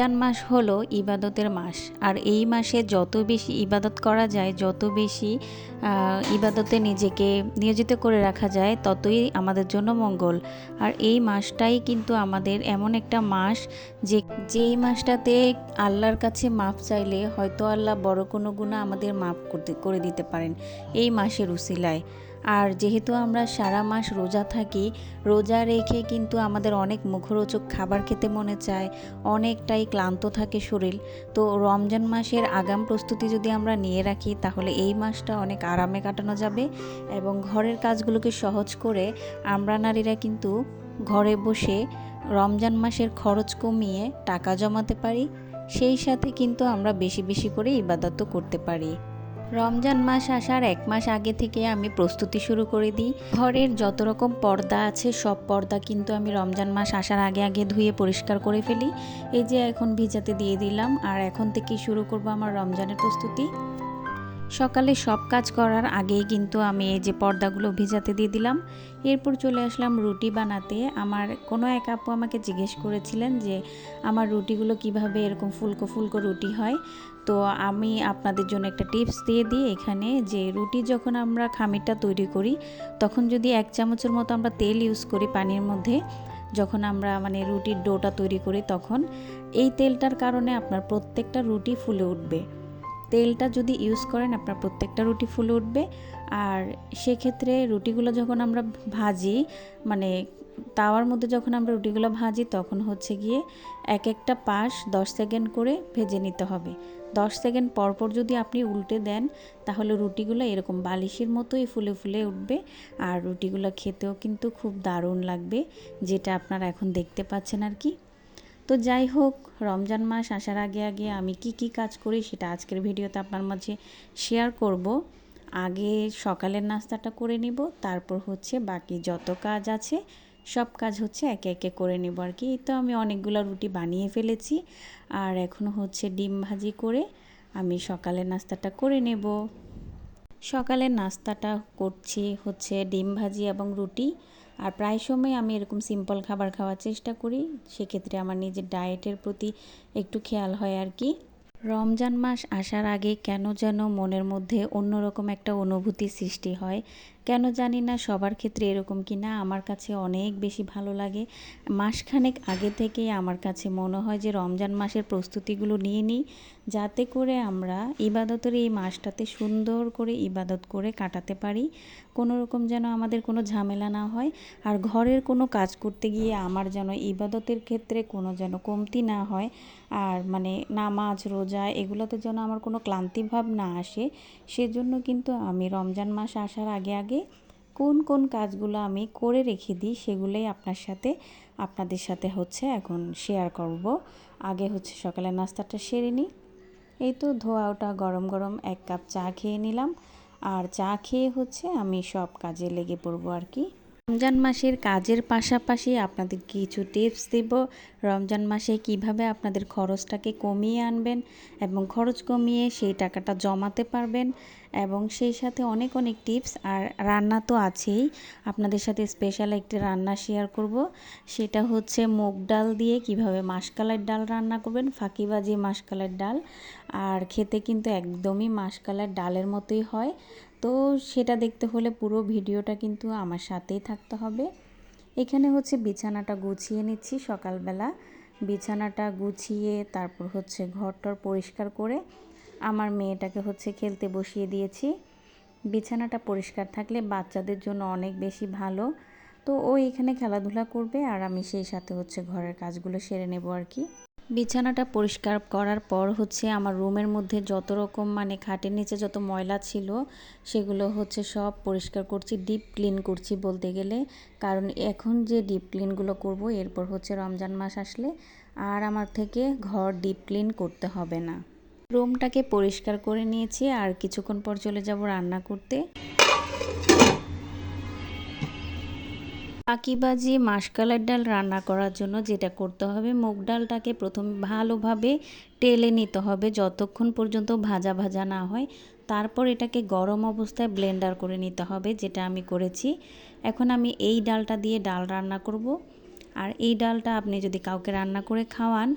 রমজান মাস হলো ইবাদতের মাস। আর এই মাসে যত বেশি ইবাদত করা যায়, যত বেশি ইবাদতে নিজেকে নিয়োজিত করে রাখা যায়, ততই আমাদের জন্য মঙ্গল। আর এই মাসটাই কিন্তু আমাদের এমন একটা মাস যে, যেই মাসটাতে আল্লাহর কাছে মাপ চাইলে হয়তো আল্লাহ বড় কোনো গুণা আমাদের মাপ করতে, করে দিতে পারেন। এই মাসের উসিলায়। আর যেহেতু আমরা সারা মাস রোজা থাকি, রোজা রেখে কিন্তু আমাদের অনেক মুখরোচক খাবার খেতে মনে চায়, অনেকটাই ক্লান্ত থাকে শরীর। তো রমজান মাসের আগাম প্রস্তুতি যদি আমরা নিয়ে রাখি, তাহলে এই মাসটা অনেক আরামে কাটানো যাবে এবং ঘরের কাজগুলোকে সহজ করে আমরা নারীরা কিন্তু ঘরে বসে রমজান মাসের খরচ কমিয়ে টাকা জমাতে পারি, সেই সাথে কিন্তু আমরা বেশি বেশি করে ইবাদতও করতে পারি। রমজান মাস আসার এক মাস আগে থেকে আমি প্রস্তুতি শুরু করে দিই। ঘরের যত রকম পর্দা আছে, সব পর্দা কিন্তু আমি রমজান মাস আসার আগে আগে ধুয়ে পরিষ্কার করে ফেলি। এই যে এখন ভিজাতে দিয়ে দিলাম, আর এখন থেকেই শুরু করব আমার রমজানের প্রস্তুতি। সকালে সব কাজ করার আগেই কিন্তু আমি এই যে পর্দাগুলো ভিজাতে দিয়ে দিলাম। এরপর চলে আসলাম রুটি বানাতে। আমার কোনো এক আপু আমাকে জিজ্ঞেস করেছিলেন যে, আমার রুটিগুলো কীভাবে এরকম ফুলকো ফুলকো রুটি হয়? তো আমি আপনাদের জন্য একটা টিপস দিয়ে দিই এখানে যে, রুটি যখন আমরা খামিরটা তৈরি করি, তখন যদি এক চামচের মতো আমরা তেল ইউজ করি পানির মধ্যে, যখন আমরা মানে রুটির ডোটা তৈরি করি তখন, এই তেলটার কারণে আপনার প্রত্যেকটা রুটি ফুলে উঠবে। তেলটা যদি ইউজ করেন, আপনার প্রত্যেকটা রুটি ফুলে উঠবে। আর সেক্ষেত্রে রুটিগুলো যখন আমরা ভাজি মানে তাওয়ার মধ্যে যখন আমরা রুটিগুলো ভাজি, তখন হচ্ছে গিয়ে এক একটা পাশ দশ সেকেন্ড করে ভেজে নিতে হবে। দশ সেকেন্ড পর পর যদি আপনি উল্টে দেন, তাহলে রুটিগুলো এরকম বালিশের মতোই ফুলে ফুলে উঠবে। আর রুটিগুলো খেতেও কিন্তু খুব দারুণ লাগবে, যেটা আপনারা এখন দেখতে পাচ্ছেন আর কি। তো যাই হোক, রমজান মাস আসার আগে আগে আমি কি কি কাজ করি সেটা আজকের ভিডিওতে আপনার মাঝে শেয়ার করব। আগে সকালের নাস্তাটা করে নিব, তারপর হচ্ছে বাকি যত কাজ আছে, সব কাজ হচ্ছে একে একে করে নেব আর কি। তো আমি অনেকগুলো রুটি বানিয়ে ফেলেছি, আর এখন হচ্ছে ডিম ভাজি করে আমি সকালের নাস্তাটা করে নেব। সকালের নাস্তাটা করছি হচ্ছে ডিম ভাজি এবং রুটি। আর প্রায় সময় আমি এরকম সিম্পল খাবার খাওয়ার চেষ্টা করি। সেক্ষেত্রে আমার নিজের ডায়েটের প্রতি একটু খেয়াল হয় আর কি। রমজান মাস আসার আগে কেন যেন মনের মধ্যে অন্যরকম একটা অনুভূতি সৃষ্টি হয়। কেন জানি না, সবার ক্ষেত্রে এরকম কি না, আমার কাছে অনেক বেশি ভালো লাগে। মাসখানেক আগে থেকেই আমার কাছে মনে হয় যে, রমজান মাসের প্রস্তুতিগুলো নিয়ে নিই, যাতে করে আমরা ইবাদতের এই মাসটাতে সুন্দর করে ইবাদত করে কাটাতে পারি। কোনো রকম যেন আমাদের কোনো ঝামেলা না হয়, আর ঘরের কোনো কাজ করতে গিয়ে আমার যেন ইবাদতের ক্ষেত্রে কোনো যেন কমতি না হয়, আর মানে নামাজ, রোজা এগুলোতে যেন আমার কোনো ক্লান্তিভাব না আসে, সেজন্য কিন্তু আমি রমজান মাস আসার আগে আগে কোন কোন কাজগুলো আমি করে রেখে দিই সেগুলোই আপনার সাথে, আপনাদের সাথে হচ্ছে এখন শেয়ার করব। আগে হচ্ছে সকালে নাস্তাটা সেরে নিই। এই তো ধোয়া ওটা গরম গরম এক কাপ চা খেয়ে নিলাম। আর চা খেয়ে হচ্ছে আমি সব কাজে লেগে পড়ব আর কি। রমজান মাসের কাজের পাশাপাশি আপনাদের কিছু টিপস দেব। রমজান মাসে কীভাবে আপনাদের খরচটাকে কমিয়ে আনবেন এবং খরচ কমিয়ে সেই টাকাটা জমাতে পারবেন এবং সেই সাথে অনেক অনেক টিপস আর রান্না তো আছেই। আপনাদের সাথে স্পেশাল একটি রান্না শেয়ার করব। সেটা হচ্ছে মুগ ডাল দিয়ে কীভাবে মাসকালের ডাল রান্না করবেন। ফাঁকিবাজি মাসকালের ডাল। আর খেতে কিন্তু একদমই মাসকালের ডালের মতোই হয়। তো সেটা দেখতে হলে পুরো ভিডিওটা কিন্তু আমার সাথেই থাকতে হবে। এখানে হচ্ছে বিছানাটা গুছিয়ে নিচ্ছি সকালবেলা। বিছানাটা গুছিয়ে তারপর হচ্ছে ঘরটর পরিষ্কার করে আমার মেয়েটাকে হচ্ছে খেলতে বসিয়ে দিয়েছি। বিছানাটা পরিষ্কার থাকলে বাচ্চাদের জন্য অনেক বেশি ভালো। তো ও এখানে খেলাধুলা করবে আর আমি সেই সাথে হচ্ছে ঘরের কাজগুলো সেরে নেব আর কি। বিছানাটা পরিষ্কার করার পর হচ্ছে আমার রুমের মধ্যে যত রকম মানে খাটের নিচে যত ময়লা ছিল, সেগুলো হচ্ছে সব পরিষ্কার করছি ডিপ ক্লিন করছি বলতে গেলে। কারণ এখন যে ডিপ ক্লিনগুলো করব, এরপর হচ্ছে রমজান মাস আসলে আর আমার থেকে ঘর ডিপ ক্লিন করতে হবে না। রুমটাকে পরিষ্কার করে নিয়েছি, আর কিছুক্ষণ পর চলে যাব রান্না করতে। পাকিবাজি মাসকালার ডাল রান্না করার জন্য যেটা করতে হবে, মুগ ডালটাকে প্রথমে ভালোভাবে টেলে নিতে হবে যতক্ষণ পর্যন্ত ভাজা ভাজা না হয়। তারপর এটাকে গরম অবস্থায় ব্লেন্ডার করে নিতে হবে, যেটা আমি করেছি। এখন আমি এই ডালটা দিয়ে ডাল রান্না করব। আর এই ডালটা আপনি যদি কাউকে রান্না করে খাওয়ান,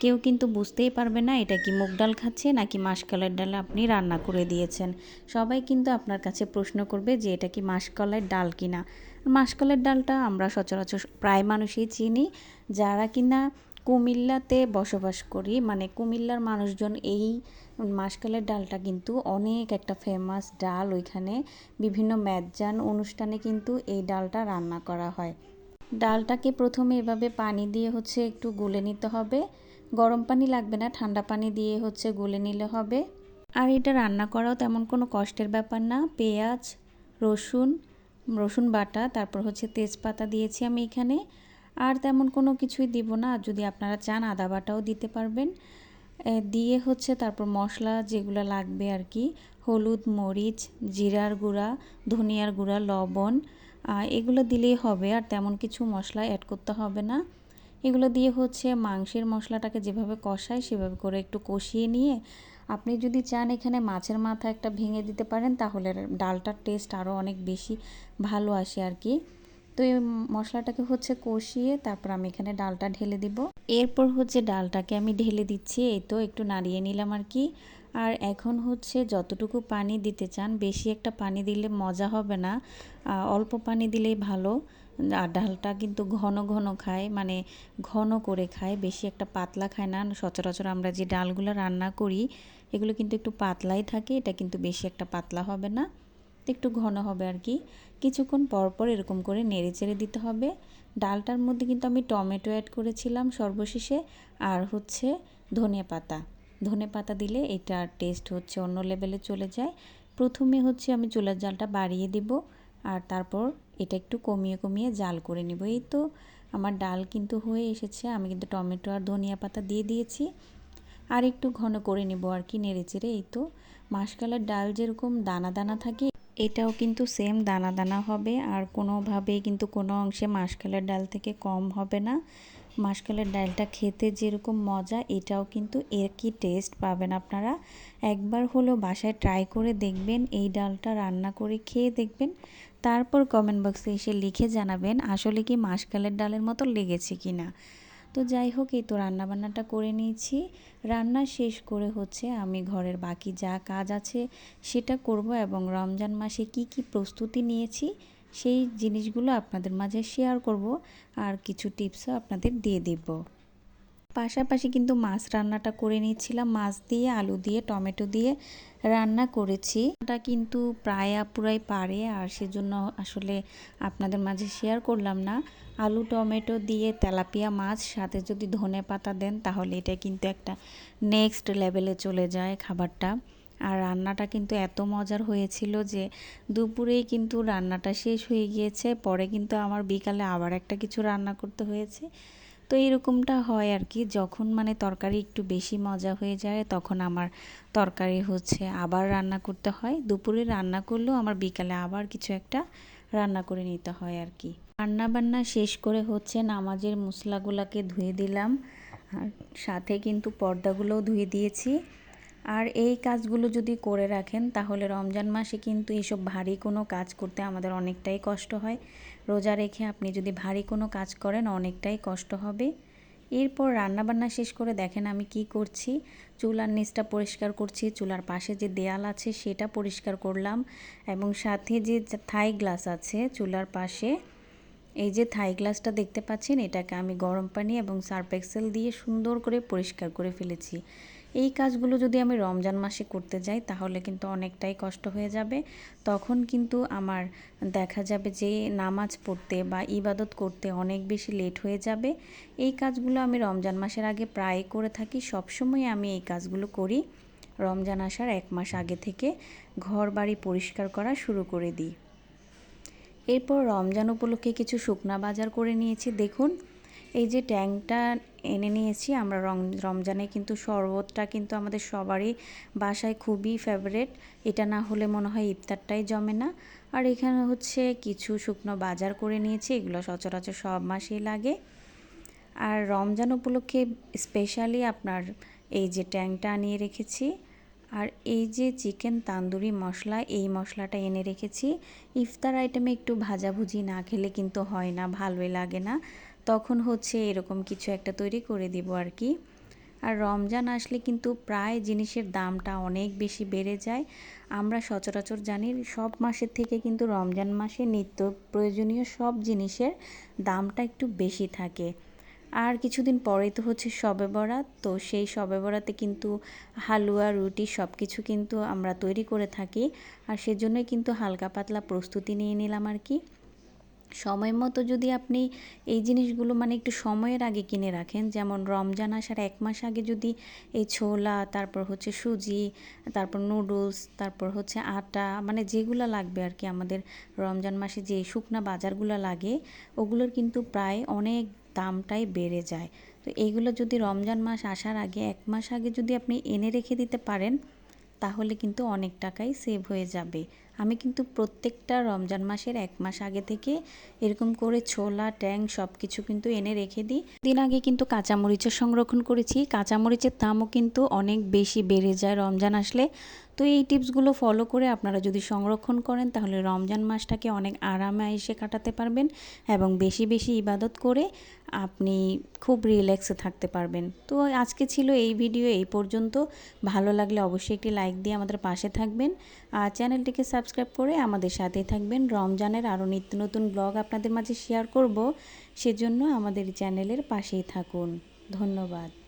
কেউ কিন্তু বুঝতেই পারবে না এটা কি মুগ ডাল খাচ্ছে নাকি মাসকলাইয়ের ডাল আপনি রান্না করে দিয়েছেন। সবাই কিন্তু আপনার কাছে প্রশ্ন করবে যে এটা কি মাসকলাইয়ের ডাল কিনা। মাসকলাইয়ের ডালটা আমরা সচরাচর প্রায় মানুষই চিনি। যারা কিনা কুমিল্লাতে বসবাস করি মানে কুমিল্লার মানুষজন এই মাসকালের ডালটা কিন্তু অনেক একটা ফেমাস ডাল। ওইখানে বিভিন্ন ম্যাজান অনুষ্ঠানে কিন্তু এই ডালটা রান্না করা হয়। ডালটাকে প্রথমে এভাবে পানি দিয়ে হচ্ছে একটু গুলে নিতে হবে। গরম পানি লাগবে না, ঠান্ডা পানি দিয়ে হচ্ছে গুলে নিলে হবে। আর এটা রান্না করাও তেমন কোনো কষ্টের ব্যাপার না। পেঁয়াজ, রসুন রসুন বাটা, তারপর হচ্ছে তেজপাতা দিয়েছি আমি এখানে। আর তেমন কোনো কিছুই দিব না। যদি আপনারা চান, আদা বাটাও দিতে পারবেন। দিয়ে হচ্ছে তারপর মশলা যেগুলো লাগবে আর কি, হলুদ, মরিচ, জিরার গুঁড়া, ধনিয়ার গুঁড়া, লবণ এগুলো দিলেই হবে, আর তেমন কিছু মশলা অ্যাড করতে হবে না। এগুলো দিয়ে হচ্ছে মাংসের মশলাটাকে যেভাবে কষায় সেভাবে করে একটু কষিয়ে নিয়ে আপনি যদি চান এখানে মাছের মাথা একটা ভেঙে দিতে পারেন, তাহলে ডালটার টেস্ট আরও অনেক বেশি ভালো আসে আর কি। তো এই মশলাটাকে হচ্ছে কষিয়ে তারপর আমি এখানে ডালটা ঢেলে দিব। এরপর হচ্ছে ডালটাকে আমি ঢেলে দিচ্ছি, এই তো একটু নাড়িয়ে নিলাম আর কি। আর এখন হচ্ছে যতটুকু পানি দিতে চান, বেশি একটা পানি দিলে মজা হবে না। অল্প পানি দিলেই ভালো। আর ডালটা কিন্তু ঘন ঘন খায় মানে ঘন করে খায়, বেশি একটা পাতলা খায় না। সচরাচর আমরা যে ডালগুলো রান্না করি, এগুলো কিন্তু একটু পাতলাই থাকে, এটা কিন্তু বেশি একটা পাতলা হবে না, একটু ঘন হবে আর কি। কিছুক্ষণ পর পর এরকম করে নেড়ে চেড়ে দিতে হবে। ডালটার মধ্যে কিন্তু আমি টমেটো অ্যাড করেছিলাম সর্বশেষে, আর হচ্ছে ধনে পাতা। ধনে পাতা দিলে এটার টেস্ট হচ্ছে অন্য লেভেলে চলে যায়। প্রথমে হচ্ছে আমি চুলার জালটা বাড়িয়ে দিব আর তারপর এটা একটু কমিয়ে কমিয়ে জাল করে নিব। এই তো আমার ডাল কিন্তু হয়ে এসেছে, আমি কিন্তু টমেটো আর ধনিয়া পাতা দিয়ে দিয়েছি। আর একটু ঘন করে নেব আর কি নেড়ে চেড়ে, এই তো। মাসকালের ডাল যেরকম দানা দানা থাকে, এটাও কিন্তু সেম দানা দানা হবে আর কোনোভাবেই কিন্তু কোনো অংশে মাসকালের ডাল থেকে কম হবে না। মাসকালের ডালটা খেতে যেরকম মজা, এটাও কিন্তু একই টেস্ট পাবেন আপনারা। একবার হলেও বাসায় ট্রাই করে দেখবেন, এই ডালটা রান্না করে খেয়ে দেখবেন। তারপর কমেন্ট বক্সে এসে লিখে জানাবেন, আসলে কি মাসকালের ডালের মতো লেগেছে কি না তো যাই হোক, এই তো রান্নাবান্নাটা করে নিয়েছি। রান্না শেষ করে হচ্ছে আমি ঘরের বাকি যা কাজ আছে সেটা করব এবং রমজান মাসে কি কি প্রস্তুতি নিয়েছি সেই জিনিসগুলো আপনাদের মাঝে শেয়ার করব আর কিছু টিপসও আপনাদের দিয়ে দিব। পাশাপাশি কিন্তু মাছ রান্নাটা করে নিচ্ছিলাম মাছ দিয়ে, আলু দিয়ে, টমেটো দিয়ে রান্না করেছি। এটা কিন্তু প্রায় পুরাই পারে আর সেজন্য আসলে আপনাদের মাঝে শেয়ার করলাম না। আলু, টমেটো দিয়ে তেলাপিয়া মাছ, সাথে যদি ধনে পাতা দেন তাহলে এটা কিন্তু একটা নেক্সট লেভেলে চলে যায় খাবারটা। আর রান্নাটা কিন্তু এত মজার হয়েছিল যে দুপুরেই কিন্তু রান্নাটা শেষ হয়ে গিয়েছে। পরে কিন্তু আমার বিকালে আবার একটা কিছু রান্না করতে হয়েছে। তো এরকমটা হয় আর কি যখন মানে তরকারি একটু বেশি মজা হয়ে যায়, তখন আমার তরকারি হচ্ছে আবার রান্না করতে হয়। দুপুরে রান্না করলেও আমার বিকালে আবার কিছু একটা রান্না করে নিতে হয় আর কি রান্না বান্না শেষ করে হচ্ছে নামাজের মশলাগুলোকে ধুয়ে দিলাম। আর সাথে কিন্তু পর্দাগুলোও ধুয়ে দিয়েছি। আর এই কাজগুলো যদি করে রাখেন, তাহলে রমজান মাসে কিন্তু এইসব ভারী কোনো কাজ করতে আমাদের অনেকটাই কষ্ট হয়। রোজা রেখে আপনি যদি ভারী কোনো কাজ করেন, অনেকটাই কষ্ট হবে। এরপর রান্নাবান্না শেষ করে দেখেন আমি কি করছি। চুলার নিচটা পরিষ্কার করছি, চুলার পাশে যে দেয়াল আছে সেটা পরিষ্কার করলাম এবং সাথে যে থাই গ্লাস আছে চুলার পাশে, এই যে থাই গ্লাসটা দেখতে পাচ্ছেন, এটাকে আমি গরম পানি এবং সার্ফ এক্সেল দিয়ে সুন্দর করে পরিষ্কার করে ফেলেছি। এই কাজগুলো যদি আমি রমজান মাসে করতে যাই, তাহলে কিন্তু অনেকটাই কষ্ট হয়ে যাবে। তখন কিন্তু আমার দেখা যাবে যে নামাজ পড়তে বা ইবাদত করতে অনেক বেশি লেট হয়ে যাবে। এই কাজগুলো আমি রমজান মাসের আগে প্রায় করে থাকি, সবসময় আমি এই কাজগুলো করি। রমজান আসার এক মাস আগে থেকে ঘর বাড়ি পরিষ্কার করা শুরু করে দিই। এরপর রমজান উপলক্ষে কিছু শুকনা বাজার করে নিয়েছি। দেখুন, এই যে ট্যাংটা এনে নিয়েছি। আমরা রমজানে কিন্তু শরবতটা কিন্তু আমাদের সবারই বাসায় খুবই ফেভারেট এটা না হলে মনে হয় ইফতারটাই জমে না। আর এখানে হচ্ছে কিছু শুকনো বাজার করে নিয়েছি, এগুলো সচরাচর সব মাসেই লাগে। আর রমজান উপলক্ষে স্পেশালি আপনার এই যে ট্যাংটা আনিয়ে রেখেছি, আর এই যে চিকেন তান্দুরি মশলা, এই মশলাটা এনে রেখেছি। ইফতার আইটেমে একটু ভাজাভুজি না খেলে কিন্তু হয় না, ভালোই লাগে না। তখন হচ্ছে এরকম কিছু একটা তৈরি করে দিব আর কি। আর রমজান আসলে কিন্তু প্রায় জিনিসের দামটা অনেক বেশি বেড়ে যায়। আমরা সচরাচর জানি সব মাসের থেকে কিন্তু রমজান মাসে নিত্য প্রয়োজনীয় সব জিনিসের দামটা একটু বেশি থাকে। আর কিছুদিন পরেই তো হচ্ছে শবে বরাত, তো সেই শবে বরাতে কিন্তু হালুয়া, রুটি সব কিছু কিন্তু আমরা তৈরি করে থাকি। আর সেজন্যই কিন্তু হালকা পাতলা প্রস্তুতি নিয়ে নিলাম আর কি। সময় মতো যদি আপনি এই জিনিসগুলো মানে একটু সময়ের আগে কিনে রাখেন, যেমন রমজান আসার এক মাস আগে যদি এই ছোলা, তারপর হচ্ছে সুজি, তারপর নুডলস, তারপর হচ্ছে আটা মানে যেগুলো লাগবে আর কি আমাদের রমজান মাসে যে শুকনা বাজারগুলো লাগে, ওগুলোর কিন্তু প্রায় অনেক দামটাই বেড়ে যায়। তো এইগুলো যদি রমজান মাস আসার আগে এক মাস আগে যদি আপনি এনে রেখে দিতে পারেন তাহলে কিন্তু অনেক টাকাই সেভ হয়ে যাবে। আমি কিন্তু প্রত্যেকটা রমজান মাসের এক মাস আগে থেকে এরকম করে ছোলা, ট্যাং সব কিছু কিন্তু এনে রেখে দিই। দিন আগে কিন্তু কাঁচামরিচের সংরক্ষণ করেছি। কাঁচামরিচের দামও কিন্তু অনেক বেশি বেড়ে যায় রমজান আসলে। তো এই টিপসগুলো ফলো করে আপনারা যদি সংরক্ষণ করেন, তাহলে রমজান মাসটাকে অনেক আরামে এসে কাটাতে পারবেন এবং বেশি বেশি ইবাদত করে আপনি খুব রিল্যাক্সে থাকতে পারবেন। তো আজকে ছিল এই ভিডিও এই পর্যন্ত। ভালো লাগলে অবশ্যই একটি লাইক দিয়ে আমাদের পাশে থাকবেন। আর চ্যানেলটিকে সাবস্ক্রাইব করে আমাদের সাথেই থাকবেন। রমজানের আরও নিত্য নতুন ব্লগ আপনাদের মাঝে শেয়ার করব। সেজন্য আমাদের চ্যানেলের পাশেই থাকুন। ধন্যবাদ।